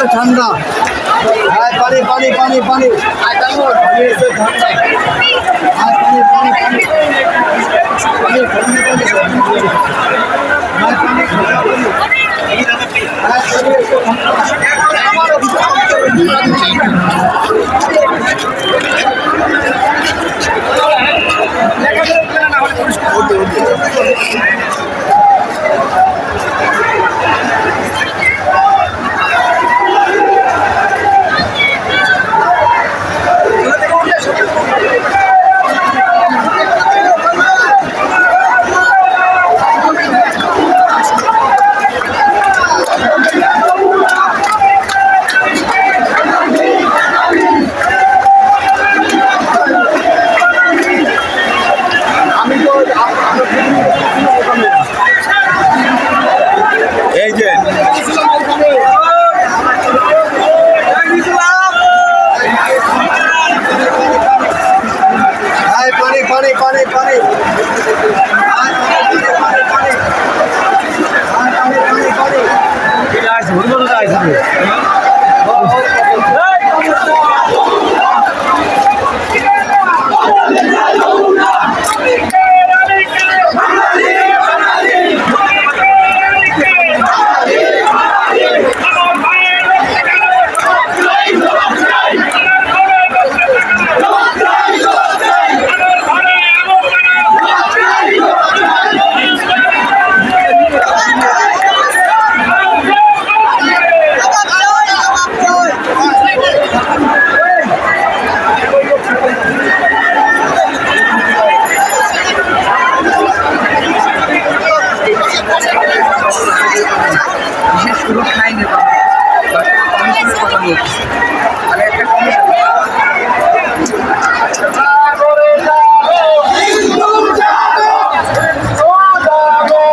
কামড় এসে ঠান্ডা। আয় পানি পানি পানি পানি। আয় ঠান্ডা পানি আয় পানি এসে ঠান্ডা আমি তো এই যে আয় পানি পানি পানি পানি আয় পানি পুরো খাইনি কমিশনের কথা বলছি। মানে একটা কমিশন